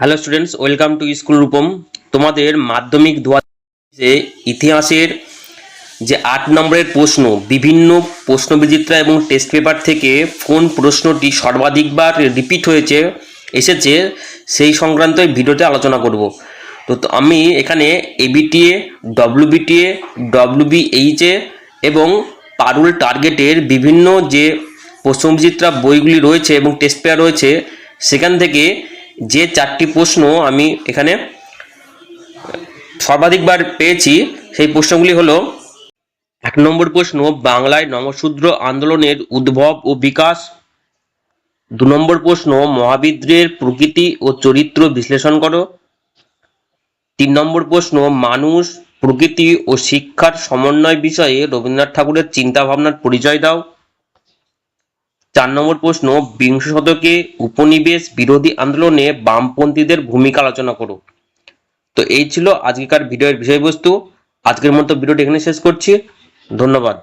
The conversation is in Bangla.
Hello students welcome to school Rupam তোমাদের মাধ্যমিক দু ইতিহাসের যে আট নম্বরের প্রশ্ন, বিভিন্ন প্রশ্নবিচিত্রা এবং টেস্ট পেপার থেকে কোন প্রশ্নটি সর্বাধিকবার রিপিট হয়েছে এসেছে, সেই সংক্রান্ত ভিডিওতে আলোচনা করব। তো আমি এখানে এবিটিএ ডব্লিউবিটিএ ডব্লিউবিএইচএ এবং পারুল টার্গেটের বিভিন্ন যে প্রশ্নবিচিত্রা বইগুলি রয়েছে এবং টেস্ট পেপার রয়েছে, সেখান থেকে যে চারটি প্রশ্ন আমি এখানে সর্বাধিকবার পেয়েছি, সেই প্রশ্নগুলি হলো, এক নম্বর প্রশ্ন, বাংলায় নমশূদ্র আন্দোলনের উদ্ভব ও বিকাশ। দু নম্বর প্রশ্ন মহাবিদ্রের প্রকৃতি ও চরিত্র বিশ্লেষণ করো। তিন নম্বর প্রশ্ন, মানুষ, প্রকৃতি ও শিক্ষার সমন্বয় বিষয়ে রবীন্দ্রনাথ ঠাকুরের চিন্তা ভাবনার পরিচয় দাও। চার নম্বর প্রশ্ন, বিংশ শতকে উপনিবেশ বিরোধী আন্দোলনে বামপন্থীদের ভূমিকা আলোচনা করো। তো এই ছিল আজকেকার ভিডিওর বিষয়বস্তু। আজকের মতো ভিডিওটি এখানে শেষ করছি। ধন্যবাদ।